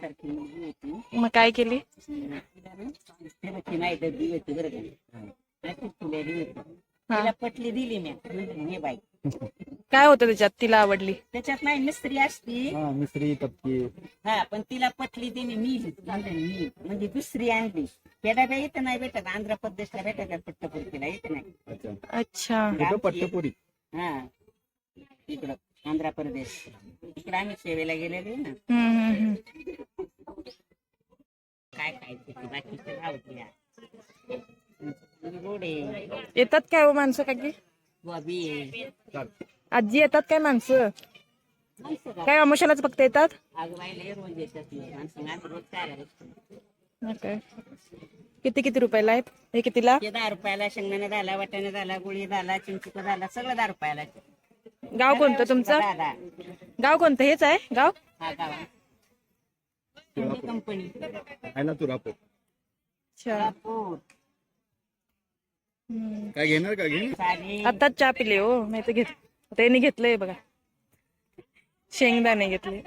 मग काय केली? तिला हा. पटली दिली मी. हे बाई. काय होतं त्याच्यात? तिला आवडली? त्याच्यात नाही मिस्त्री असती. हा मिसरी तपकी हा पण तिला पटली तिने मी. मी म्हणजे दुसरी आणली. त्या डब्या इथं नाही भेटत. आंध्र प्रदेशला भेटत पट्टपुरतीला इथं नाही. अच्छा. अच्छा. पट्टपुरी. हा. इकडं आंध्र प्रदेश. इकडं आम्ही सेवेला गेलेलो ना. येतात काय हो माणसं का की? बॉबी आहे. आजी येतात काय माणसं? काय अमोशालाच फक्त येतात? किती किती रुपयाला आहेत? हे कितीला? दहा रुपयाला शेंगदाणा झाला वाटाणा झाला गुळी झाला चिंचुका झाला सगळं दहा रुपयाला गाव कोणतं तुमचं. गाव कोणतं? हेच आहे? गाव? हा गावा कंपनी. आहे ना तू रापो अच्छा. हम्म. काय घेणार का घे आताच चहा पिले हो नाही तर घेत त्यांनी घेतलंय बघा. शेंगदाणे घेतले.